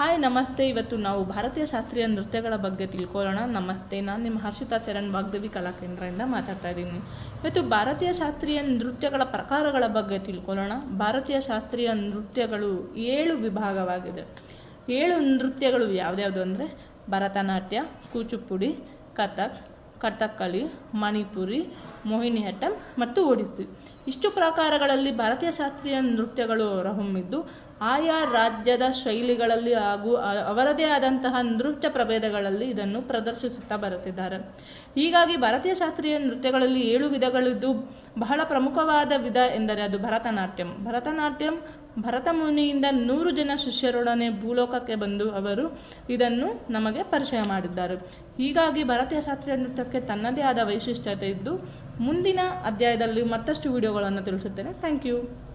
Hi, ನಮಸ್ತೆ. ಇವತ್ತು ನಾವು ಭಾರತೀಯ ಶಾಸ್ತ್ರೀಯ ನೃತ್ಯಗಳ ಬಗ್ಗೆ ತಿಳ್ಕೊಳ್ಳೋಣ. ನಮಸ್ತೆ. ನಾನು ನಿಮ್ಮ ಹರ್ಷಿತಾ ಚರಣ್, ವಾಗ್ದೇವಿ ಕಲಾಕೇಂದ್ರದಿಂದ ಮಾತಾಡ್ತಾ ಇದ್ದೀನಿ. ಇವತ್ತು ಭಾರತೀಯ ಶಾಸ್ತ್ರೀಯ ನೃತ್ಯಗಳ ಪ್ರಕಾರಗಳ ಬಗ್ಗೆ ತಿಳ್ಕೊಳ್ಳೋಣ. ಭಾರತೀಯ ಶಾಸ್ತ್ರೀಯ ನೃತ್ಯಗಳು ಏಳು ವಿಭಾಗವಾಗಿದೆ. ಏಳು ನೃತ್ಯಗಳು ಯಾವ್ದ್ಯಾವುದು ಅಂದರೆ ಭರತನಾಟ್ಯ, ಕೂಚುಪುಡಿ, ಕಥಕ್ ಕಥಕ್ಕಳಿ ಮಣಿಪುರಿ ಮೋಹಿನಿಯಟ್ಟಂ ಮತ್ತು ಒಡಿಸ್ಸಿ ಇಷ್ಟು ಪ್ರಕಾರಗಳಲ್ಲಿ ಭಾರತೀಯ ಶಾಸ್ತ್ರೀಯ ನೃತ್ಯಗಳು ಹೊರಹೊಮ್ಮಿದ್ದು, ಆಯಾ ರಾಜ್ಯದ ಶೈಲಿಗಳಲ್ಲಿ ಹಾಗೂ ಅವರದೇ ಆದಂತಹ ನೃತ್ಯ ಪ್ರಭೇದಗಳಲ್ಲಿ ಇದನ್ನು ಪ್ರದರ್ಶಿಸುತ್ತಾ ಬರುತ್ತಿದ್ದಾರೆ. ಹೀಗಾಗಿ ಭಾರತೀಯ ಶಾಸ್ತ್ರೀಯ ನೃತ್ಯಗಳಲ್ಲಿ ಏಳು ವಿಧಗಳಿದ್ದು, ಬಹಳ ಪ್ರಮುಖವಾದ ವಿಧ ಎಂದರೆ ಅದು ಭರತನಾಟ್ಯಂ. ಭರತನಾಟ್ಯಂ ಭರತ ಮುನಿಯಿಂದ ನೂರು ಜನ ಶಿಷ್ಯರೊಡನೆ ಭೂಲೋಕಕ್ಕೆ ಬಂದು ಅವರು ಇದನ್ನು ನಮಗೆ ಪರಿಚಯ ಮಾಡಿದ್ದಾರೆ. ಹೀಗಾಗಿ ಭಾರತೀಯ ಶಾಸ್ತ್ರೀಯ ನೃತ್ಯಕ್ಕೆ ತನ್ನದೇ ಆದ ವೈಶಿಷ್ಟ್ಯತೆ ಇದ್ದು ಮುಂದಿನ ಅಧ್ಯಾಯದಲ್ಲಿ ಮತ್ತಷ್ಟು ವಿಡಿಯೋಗಳನ್ನು ತಿಳಿಸುತ್ತೇನೆ. Thank you